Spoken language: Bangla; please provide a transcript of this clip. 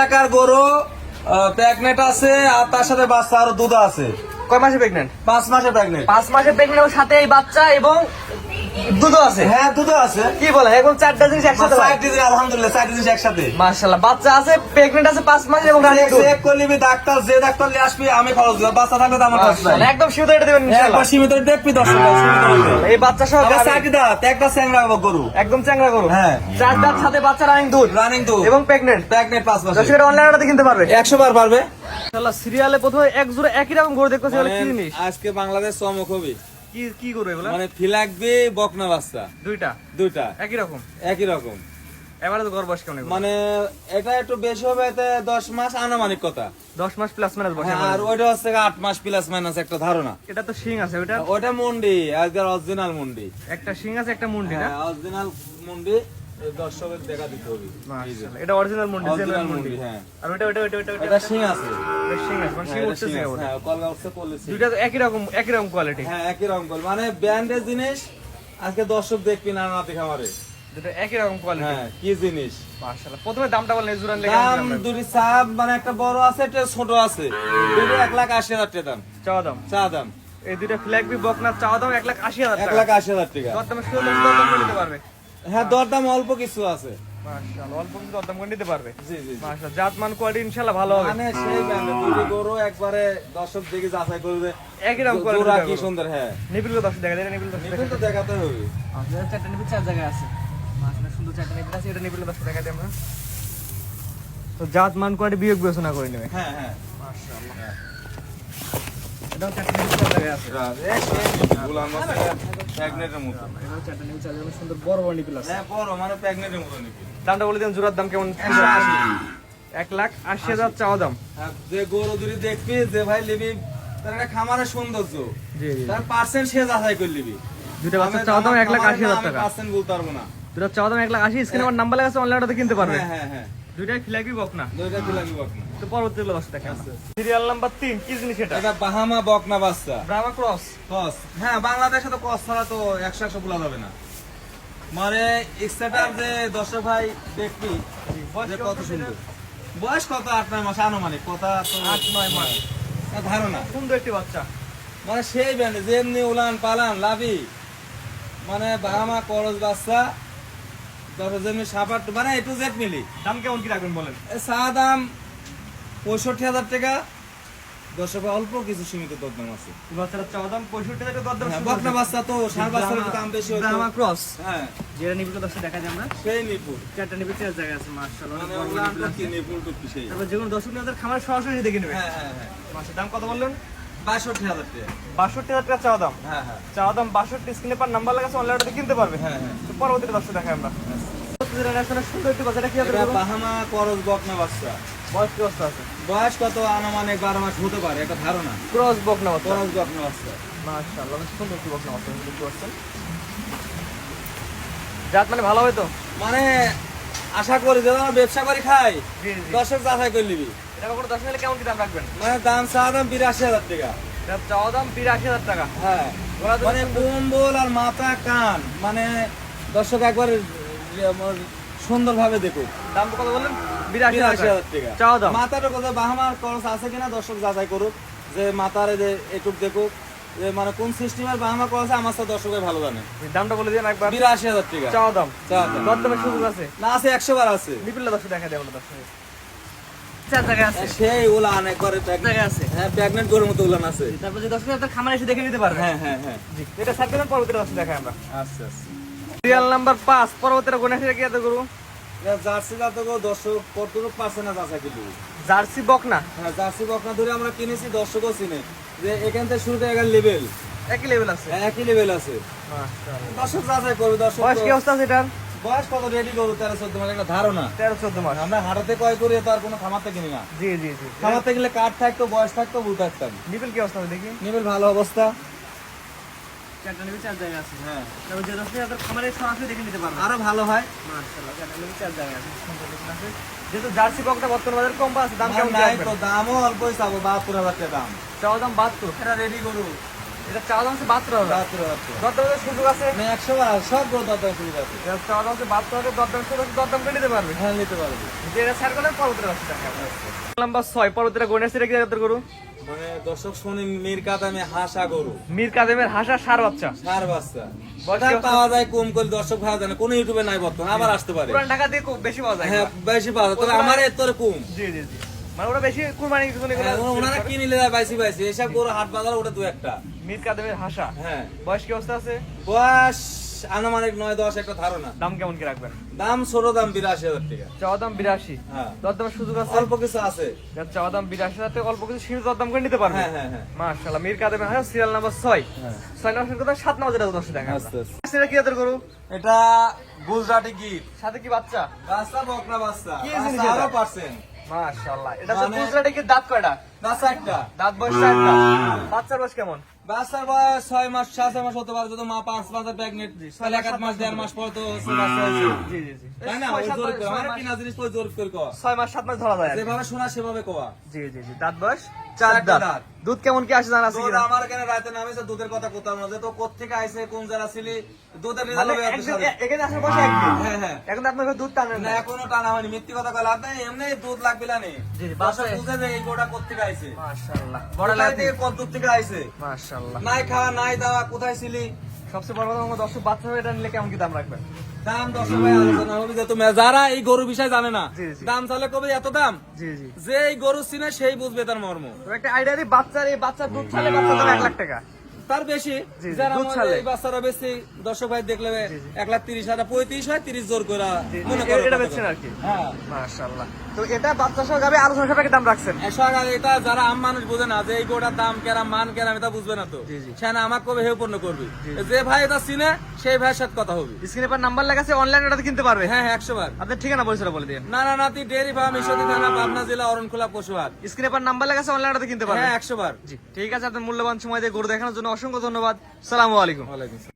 এলাকার গরু প্রেগনেন্ট আছে আর তার সাথে বাচ্চা আরও দুধ আছে। কয় মাসে প্রেগনেন্ট পাঁচ মাসে প্রেগনেন্ট পাঁচ মাসে প্রেগনেন্ট সাথে এই বাচ্চা এবং দুধও আছে? হ্যাঁ দুধ আছে। কি বলে এখন চারটা জিনিস একসাথে চারটি জিনিস, আলহামদুলিল্লাহ চারটি জিনিস একসাথে। মাশাআল্লাহ বাচ্চা আছে প্রেগনেন্ট আছে পাঁচ মাস এবং রানিং চেক করে ডাক্তার যে ডাক্তার নিয়ে আসবি আমি খরচ দেবো। বাচ্চা থাকলে তো আমার খরচ নাই। একদম সীমিত রেটে দেবেন ইনশাআল্লাহ। একবার সীমিত দেখবি দশ টাকা সীমিত রেটে। এই বাচ্চা সহ চারটি দাঁত একটা স্যাংরা গরু। একদম চ্যাংরা করো হ্যাঁ। চার দাঁত সাথে বাচ্চা রানিং দুধ। রানিং দুধ। এবং প্রেগনেন্ট প্যাকনেট পাঁচ মাসে। দর্শকের অনলাইন কিনতে পারবে? একশো বার পারবে। ইনশাআল্লাহ সিরিয়ালে প্রথমে এক জোড়া একই রকম গরু দেখতেছি জিনিস আজকে বাংলাদেশ চমক হবে। কি কি গরু এগুলো? মানে ফিলাকবি বকনা বাচ্চা। দুইটা? দুইটা। একই রকম? একই রকম। এবারে তো গড় কেমন মানে এটা একটু বেশি হবে এতে দশ মাস আনুমানিক কথা। দশ মাস প্লাস মাইনাস বসে আর ওইটা হচ্ছে আট মাস প্লাস মাইনাস একটা ধারণা। এটা তো শিং আছে ওইটা? ওইটা মুন্ডি আজকের অরিজিনাল মুন্ডি। একটা শিং আছে একটা মুন্ডি না? হ্যাঁ অরিজিনাল মুন্ডি। এই দর্শকের দেখা দিতে হবে। এই যে। মাশাআল্লাহ, এটা অরিজিনাল মুন্ডি Original মুন্ডি, মুন্ডি। হ্যাঁ। আর ওটা ওটা ওটা ওটা ওটা এটা শিং আছে। শিং আছে মানে শিং হ্যাঁ, এটা উঠতেছে শিং আছে, কেবল। হ্যাঁ, কলগা উঠছে, পল্লী শিং। একই রকম একই রকম কোয়ালিটি হ্যাঁ একই রকম মানে ব্র্যান্ডের জিনিস আজকে দর্শক দেখবি না খামারে দুটো একই রকম কোয়ালিটি হ্যাঁ কি জিনিস? মাশাআল্লাহ প্রথমে দামটা বলেন জুরান লেগে দাম দুটি চাপ মানে একটা বড় আছে একটা ছোট আছে। দুটো এক লাখ আশি হাজার টাকা দাম। চাওয়া দাম। চা দাম। এই দুইটা ফ্ল্যাগ বি বকনা চাওয়া দাম এক লাখ আশি হাজার টাকা। লাখ আশি হাজার টাকা। নিতে পারবে। হ্যাঁ দরদাম অল্প কিছু আছে। মাশাআল্লাহ অল্প কিছু দরদাম করে নিতে পারবে? জি জি জি। মাশাআল্লাহ জাতমান কোয়ালিটি ইনশাআল্লাহ ভালো হবে। মানে সেই ব্র্যান্ডের দুটি গরু একবারে দর্শক দেখে যাচাই করবে। একই রকম কোয়ালিটি কি সুন্দর হ্যাঁ। নিবিল কো দেখা যায় নিবিল দশ নিবিল তো দেখাতে। হবে। আমাদের চারটা নিবিল চার জায়গায় আছে। মাশাআল্লাহ সুন্দর চারটা নিবিল আছে এটা নিবিল দশ টাকা দিই আমরা। তো জাত মান কোয়ালিটি বিয়োগ বিবেচনা করে নেবে। হ্যাঁ হ্যাঁ। মাশাআল্লাহ। দামটা বলে দেন জোড়ার দাম কেমন এক লাখ আশি হাজার চাওয়া দাম যে গরু দুটি দেখবি যে ভাই নিবি তার একটা খামারের সৌন্দর্য তার পার্সেন্ট সে যাচাই করে দুইটা বাচ্চা চাওয়া দাম এক লাখ আশি হাজার টাকা পার্সেন্ট বলতে পারব না দুটা চাওয়া দাম এক লাখ আশি স্ক্রিনে আমার নাম্বার লাগাছে অনলাইনে কিনতে পারবে হ্যাঁ হ্যাঁ হ্যাঁ দুইটা তো পরবর্তী সিরিয়াল নাম্বার কি জিনিস এটা? এটা বাহামা বকনা বাচ্চা। ব্রাহ্মা ক্রস কস হ্যাঁ বাংলাদেশে তো কস ছাড়া তো একশো একশো বলা যাবে না। মানে এক্সট্রাটার যে দর্শক ভাই দেখবি যে কত সুন্দর। বয়স কত? আট নয় মাস আনুমানিক। কথা তো আট নয় মাস। না, ধারণা। সুন্দর একটি বাচ্চা। মানে সেই ব্যান্ডে যেমনি উলান পালান লাভি। মানে বাহামা করজ বাচ্চা তারপর যেমনি সাপাট মানে একটু জেট মিলি। দাম কেমন কি রাখবেন বলেন? চা দাম পঁয়ষট্টি হাজার টাকা। দর্শক অল্প কিছু সীমিত দরদাম আছে। এই চাওয়া দাম পঁয়ষট্টি টাকা দর হ্যাঁ, বকনা বাচ্চা তো ষাট বাচ্চার দাম বেশি হতো ব্রাহ্মা ক্রস। হ্যাঁ। যেটা দশটা দেখা যায় আমরা সেই নিপুর চারটা নিবিল চার আছে উলান নিবিল তো। নিপুর সেই তারপর যে কোনো খামার সরাসরি দেখে নেবে। হ্যাঁ হ্যাঁ হ্যাঁ। দাম কত বললেন? বাষট্টি হাজার টাকা। বাষট্টি হাজার টাকা চাওয়া দাম? হ্যাঁ হ্যাঁ। চাওয়া দাম বাষট্টি স্ক্রিনে পার নাম্বার লাগাছে অনলাইনে কিনতে পারবে? হ্যাঁ হ্যাঁ। তো পরবর্তীতে দর্শক দেখাই আমরা। সুন্দর একটি বাচ্চাটা কি হবে বাহামা করজ বকনা বাচ্চা। বয়স কি অবস্থা আছে? বয়স কত? আনুমানিক বারো মাস হতে পারে একটা ধারণা। ক্রস বকনা বাচ্চা। করজ বকনা বাচ্চা। মাশাআল্লাহ সুন্দর একটি বকনা বাচ্চা দেখতে পাচ্ছেন। জাত মানে ভালো হবে তো? মানে আশা করি যে ব্যবসা করে খাই। দর্শক যাচাই করে নিবি। এটা দশ কেমন কি দাম রাখবেন? মানে দাম দাম বিরাশি হাজার টাকা। এটা চাওয়া দাম বিরাশি হাজার টাকা। হ্যাঁ। মানে কম্বল আর মাথা কান মানে দর্শক একবার সুন্দর ভাবে দেখুক। দাম কত বললেন? বিরাশি বিরাশি হাজার হাজার টাকা। চাওয়া দাম। মাথাটা কোথায় বাহামার খরচ আছে কিনা দর্শক যাচাই করুক যে মাথার যে এটুক দেখুক যে মানে কোন সিস্টেমের বাহামা খরচ আমার সাথে দর্শকের ভালো জানে। দামটা বলে দিন একবার। বিরাশি হাজার টাকা। চাওয়া দাম। চাওয়া দাম। সুযোগ আছে? না আছে একশো বার আছে। নিপিল্লা দশ দেখা দেয় দশ চার আছে। সেই আছে। হ্যাঁ প্রেগনেন্ট গরুর মতো উলান আছে। তারপর যে দশ মিনিট খামার এসে দেখে নিতে পারবে হ্যাঁ হ্যাঁ হ্যাঁ। এটা সাত দিনের পরবর্তী দশ দেখাই আমরা। আচ্ছা আচ্ছা। সিরিয়াল নাম্বার পাঁচ পরবর্তীটা কোন আসে কি এত করব জার্সি জাতক দর্শক কতটুকু জার্সি বকনা? হ্যাঁ জার্সি বকনা ধরে আমরা কিনেছি দর্শকও চিনে। যে এখান থেকে শুরুতে এগার লেভেল একই লেভেল আছে। একই লেভেল আছে। দর্শক যাচাই করবে দর্শক বয়স কি অবস্থা আছে এটার? বয়স কত? রেডি করব তেরো চোদ্দ মাস একটা ধারণা। তেরো চোদ্দ মাস। আমরা হাটাতে কয় করি তো আর কোনো না। জি জি জি। কাঠ থাকতো বয়স থাকতো থাকতাম নিপিল কি অবস্থা দেখি? নিবেল ভালো অবস্থা। চারটা নিপিল চার জায়গায় আছে। হ্যাঁ। তারপর যে দশ মিনিট খামারে সরাসরি দেখে নিতে পারবে। আরও ভালো হয়। মাশাআল্লাহ চারটা নিপিল চার জায়গায় আছে। সুন্দর দেখতে আছে। যেহেতু জার্সি বকটা বর্তমান বাজারে কম আছে দাম কেমন নাই তো দামও অল্পই চাবো বাহাত্তর হাজার টাকা দাম। চাওয়া দাম বাহাত্তর। এটা রেডি করু। এটা চাওয়া দাম হচ্ছে বাহাত্তর হাজার বাহাত্তর সুযোগ আছে? একশো বার সব গরু দরদাম সুবিধা আছে। এটা চাওয়া দাম হচ্ছে বাহাত্তর হাজার দরদাম সুযোগ আছে দরদাম করে নিতে পারবে? হ্যাঁ নিতে পারবে। যে স্যার করলেন পরবর্তী রাস্তা নাম্বার ছয় পরবর্তীটা গণেশ এটা কি জাতের গরু মানে দর্শক শুনি মির কাদামে হাসা গরু। মীর কাদেমের হাসা সার বাচ্চা। সার বাচ্চা। পাওয়া যায় কম করে দর্শক ভাড়া জানে কোনো ইউটিউবে নাই বর্তমানে আবার আসতে পারে। পুরান ঢাকা দিয়ে খুব বেশি পাওয়া যায়। হ্যাঁ বেশি পাওয়া যায় তবে আমার এর তোরে কম। জি জি জি। মানে ওরা বেশি কুরবানি কিছু হ্যাঁ, ওনারা কি নিলে বাইসি বাইসি। এসব গরু হাট বাজার ওটা দু একটা। মীর কাদেমের হাসা। হ্যাঁ। বয়স কি অবস্থা আছে? বয়স আনুমানিক নয় দশ একটা ধারণা। দাম কেমন কি রাখবেন? দাম দাম বিরাশি হাজার টাকা। চাওয়া দাম বিরাশি। হ্যাঁ। দরদামের সুযোগ আছে? অল্প কিছু আছে। চাওয়া দাম বিরাশি হাজার অল্প কিছু দরদাম করে নিতে পারবে? হ্যাঁ হ্যাঁ মাশাআল্লাহ মীর সিরিয়াল নাম্বার ছয়। ছয় নম্বর কথা সাত নম্বর যেটা দশ আস্তে। সেটা কি জাতের গরু এটা গুজরাটি গিট সাথে কি বাচ্চা? বাচ্চা বকরা বাচ্চা। কি জিনিস? আরও পার্সেন্ট মাশাআল্লাহ এটা তো মানে- গুজরাটে কি দাঁত কয়টা? বাচ্চা একটা দাঁত বয়স চারটা। বাচ্চার বয়স কেমন? বাচ্চার বয়স ছয় মাস সাত মাস হতে পারে যদি মা পাঁচ মাসের প্রেগনেন্ট তাহলে এক মাস দেড় মাস পর তো তাই না? ওই জোর করে। আমার কিনা জিনিস ওই জোর করে কওয়া ছয় মাস সাত মাস ধরা যায়। যেভাবে শোনা সেভাবে কোয়া জি জি জি। দাঁত বয়স? চার দাঁত দাঁত। দুধ কেমন কি আসে জানা আছে কিনা? আমার এখানে রাতে নামেছে দুধের কথা কোথাও না। তো কোথেকে আইছে কোন জায়গা ছিলি দুধের রেজাল্ট হবে এখানে আসার একদিন। হ্যাঁ হ্যাঁ। এখন আপনার দুধ টানেন না এখনও টানা হয়নি। মিথ্যে কথা লাভ নাই এমনি দুধ লাগবে না নি। জি, জি, বাসা। বুঝে যে এই গোটা কোথেকে আইছে। মাশাআল্লাহ। বড় কোথায় থেকে কত দূর থেকে আইছে? মাশাআল্লাহ। নাই খাওয়া নাই দাওয়া কোথায় ছিলি সবচেয়ে বড় কথা আমার দর্শক বাচ্চা হয়ে এটা নিলে কেমন কি দাম রাখবেন? দাম আলোচনা হবে যে তুমি যারা এই গরু বিষয় জানে না জি, জি। দাম চালে কবে এত দাম? জি জি। যে এই গরু চিনে সেই বুঝবে তার মর্ম। একটা আইডিয়া দিই বাচ্চার এই বাচ্চার দুধ ছালে বাচ্চার দাম এক লাখ টাকা। তার বেশি যারা আমাদের এই বাচ্চারা বেশি দর্শক ভাই দেখলে এক লাখ তিরিশ হাজার পঁয়ত্রিশ হয় তিরিশ জোর করে মনে করো এটা বেচছেন আর কি। হ্যাঁ। মাশাআল্লাহ। তো এটা বাচ্চা সহ যাবে আলোচনা সাপেক্ষে দাম রাখছেন? এটা যারা আম মানুষ বোঝে না যে এই গোটার দাম কেরাম মান কেরাম এটা বুঝবে না তো। জি, জি। সে না আমার কবে হেউ পূর্ণ করবি। যে ভাই এটা চিনে সেই ভাইয়ের সাথে কথা হবে। স্ক্রিনে পর নাম্বার লেখা আছে অনলাইন ওটাতে কিনতে পারবে? হ্যাঁ হ্যাঁ একশো বার। আপনার ঠিকানা বলে দিন। নানা নাতি ডেয়ারি ফার্ম ঈশ্বরী থানা পাবনা জেলা অরণখোলা পশুহাট। স্ক্রিনে পর নাম্বার লেখা আছে অনলাইন কিনতে পারবে। হ্যাঁ একশো বার। জি ঠিক আছে আপনার মূল্যবান সময় দিয়ে গরু দেখানোর জন্য অসংখ্য ধন্যবাদ। সালামু আলাইকুম। ওয়ালাইকুম।